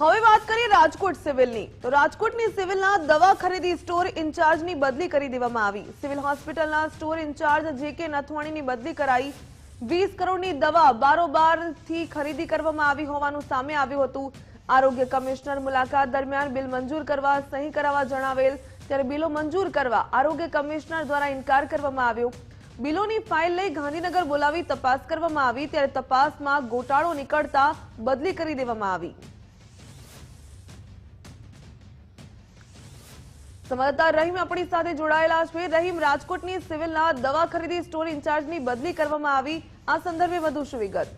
હવે વાત કરીએ રાજકોટ સિવિલની. તો રાજકોટની સિવિલના દવા ખરીદી સ્ટોર ઇન્ચાર્જની બદલી કરી દેવામાં આવી. સિવિલ હોસ્પિટલના સ્ટોર ઇન્ચાર્જ જે કે નથવાણીની બદલી કરાઈ. વીસ કરોડની દવા બારોબારથી ખરીદી કરવામાં આવી હોવાનું સામે આવ્યું હતું. આરોગ્ય કમિશનર મુલાકાત દરમિયાન બિલ મંજૂર કરવા સહી કરાવવા જણાવેલ. ત્યારે બિલો મંજૂર કરવા આરોગ્ય કમિશનર દ્વારા ઇનકાર કરવામાં આવ્યો. બિલોની ફાઇલ લઈ ગાંધીનગર બોલાવી તપાસ કરવામાં આવી. ત્યારે તપાસમાં ગોટાળો નીકળતા બદલી કરી દેવામાં આવી. સંવાદદાતા રહીમ આપણી સાથે જોડાયેલા છે. રહીમ, રાજકોટની સિવિલના દવા ખરીદી સ્ટોર ઇન્ચાર્જની બદલી કરવામાં આવી. આ સંદર્ભે વધુ શું વિગત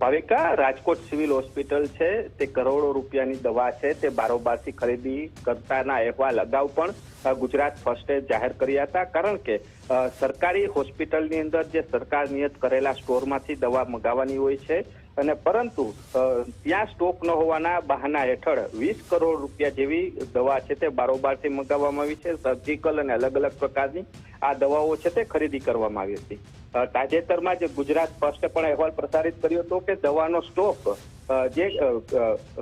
ભાવિકા, રાજકોટ સિવિલ હોસ્પિટલ છે. તે કરોડો રૂપિયાની દવા છે. તે બારોબારથી ખરીદી કરતાના અહેવાલ અગાઉ પણ ગુજરાત ફર્સ્ટે જાહેર કર્યા હતા. કારણ કે સરકારી હોસ્પિટલની અંદર જે સરકાર નિયત કરેલા સ્ટોરમાંથી દવા મગાવવાની હોય છે અને પરંતુ ત્યાં સ્ટોક ન હોવાના બહાના હેઠળ વીસ કરોડ રૂપિયા જેવી દવા છે તે બારોબારથી મંગાવવામાં આવી છે. સર્જિકલ અને અલગ અલગ પ્રકારની આ દવાઓ છે તે ખરીદી કરવામાં આવી હતી. તાજેતરમાં જે ગુજરાત ફર્સ્ટે પણ અહેવાલ પ્રસારિત કર્યો હતો કે દવાનો સ્ટોક જે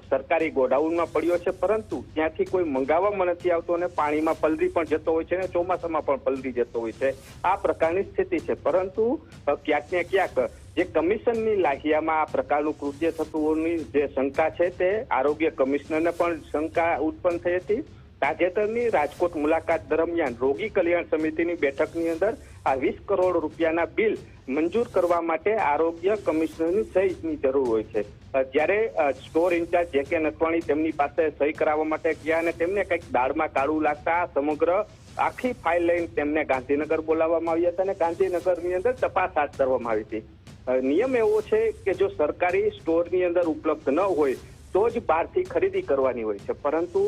સરકારી ગોડાઉનમાં પડ્યો છે, પરંતુ ત્યાંથી કોઈ મંગાવવામાં નથી આવતો અને પાણીમાં પલરી પણ જતો હોય છે અને ચોમાસામાં પણ પલરી જતો હોય છે. આ પ્રકારની સ્થિતિ છે. પરંતુ ક્યાંક ને ક્યાંક જે કમિશનની લાહિયામાં આ પ્રકારનું કૃત્ય થતું હોવાની જે શંકા છે તે આરોગ્ય કમિશનરને પણ શંકા ઉત્પન્ન થઈ હતી. તાજેતરની રાજકોટ મુલાકાત દરમિયાન રોગી કલ્યાણ સમિતિની બેઠકની અંદર આ વીસ કરોડ રૂપિયાના બિલ મંજૂર કરવા માટે આરોગ્ય કમિશનરની સહીની જરૂર હોય છે. જ્યારે સ્ટોર ઇન્ચાર્જ જે કે નથવાણી તેમની પાસે સહી કરાવવા માટે ગયા અને તેમને કંઈક દાળમાં કાળું લાગતા સમગ્ર આખી ફાઇલ લઈને તેમને ગાંધીનગર બોલાવવામાં આવી હતા અને ગાંધીનગરની અંદર તપાસ હાથ ધરવામાં આવી હતી. નિયમ એવો છે કે જો સરકારી સ્ટોરની અંદર ઉપલબ્ધ ન હોય, તો જ બહારથી ખરીદી કરવાની હોય છે. પરંતુ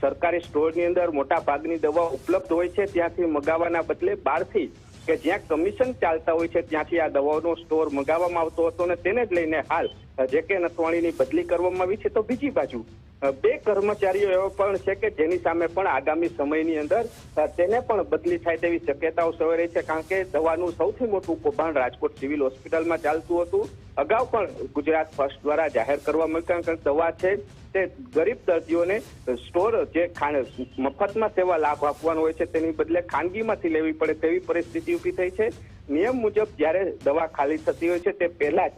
સરકારી સ્ટોરની અંદર મોટા ભાગની દવા ઉપલબ્ધ હોય છે, ત્યાંથી મગાવવાના બદલે બહારથી કે જ્યાં કમિશન ચાલતા હોય છે, ત્યાંથી આ દવાઓનો સ્ટોર મગાવવામાં આવતો હતો અને તેને જ લઈને હાલ જે કે નથવાણીની બદલી કરવામાં આવી છે. તો બીજી બાજુ બે કર્મચારીઓ એવો પણ છે કે જેની સામે પણ આગામી સમયની અંદર તેને પણ બદલી થાય તેવી શક્યતાઓ સવારે છે. કારણ કે દવાનું સૌથી મોટું કૌભાંડ રાજકોટ સિવિલ હોસ્પિટલમાં ચાલતું હતું. અગાઉ પણ ગુજરાત ફર્સ્ટ દ્વારા જાહેર કરવામાં આવ્યું કારણ કે દવા છે તે ગરીબ દર્દીઓને સ્ટોર જે ખાણ મફતમાં સેવા લાભ આપવાનો હોય છે તેની બદલે ખાનગીમાંથી લેવી પડે તેવી પરિસ્થિતિ ઊભી થઈ છે. નિયમ મુજબ જ્યારે દવા ખાલી થતી હોય છે તે પહેલા જ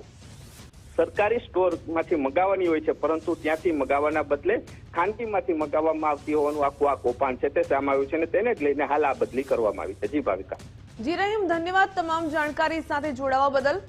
સરકારી સ્ટોરમાંથી મગાવવાની હોય છે, પરંતુ ત્યાંથી મગાવવાના બદલે ખાનગીમાંથી મગાવવામાં આવતી હોવાનું આખું આ કૌભાંડ છે, તે સામે આવ્યું છે અને તેને જ લઈને હાલ આ બદલી કરવામાં આવી છે. જી ભાવિકા. જી રહીમ, ધન્યવાદ તમામ જાણકારી સાથે જોડાવા બદલ.